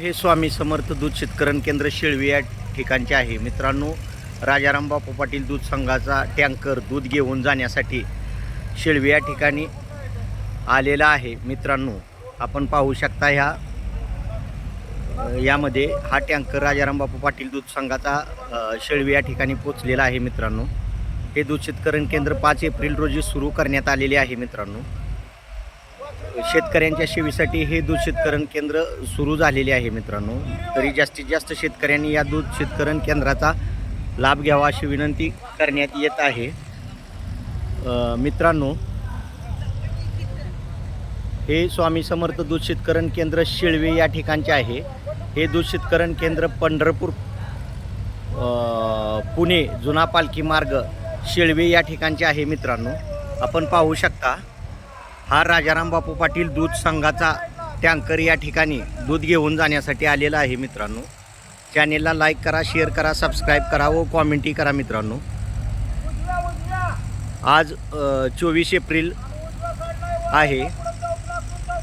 हे स्वामी समर्थ दूध शेतकरण केंद्र शेळवी या ठिकाणचे आहे. मित्रांनो राजाराम बापू पाटील दूध संघाचा टँकर दूध घेऊन जाण्यासाठी शेळवी या ठिकाणी आलेला आहे. मित्रांनो आपण पाहू शकता ह्या यामध्ये हा टँकर राजाराम बापू पाटील दूध संघाचा शेळवी या ठिकाणी पोचलेला आहे. मित्रांनो हे दूध शेतकरण केंद्र पाच एप्रिल रोजी सुरू करण्यात आलेले आहे. मित्रांनो शेतकऱ्यांच्या सेवेसाठी हे दूध शेतकरण केंद्र सुरू झालेले आहे मित्रांनो. तरी जास्तीत जास्त शेतकऱ्यांनी या दूध शेतकरण केंद्राचा लाभ घ्यावा अशी विनंती करण्यात येत आहे. मित्रांनो हे स्वामी समर्थ दूध शेतकरण केंद्र शेळवे या ठिकाणचे आहे. हे दूध शेतकरण केंद्र पंढरपूर पुणे जुना पालखी मार्ग शेळवे या ठिकाणचे आहे मित्रांनो. आपण पाहू शकता हा राजाराम बापू पाटील दूध संघाचा टँकर या ठिकाणी दूध घेऊन जाण्यासाठी आलेला आहे मित्रांनो. चॅनेलला लाईक करा शेअर करा सबस्क्राईब करा व कॉमेंटही करा मित्रांनो. आज चोवीस एप्रिल आहे.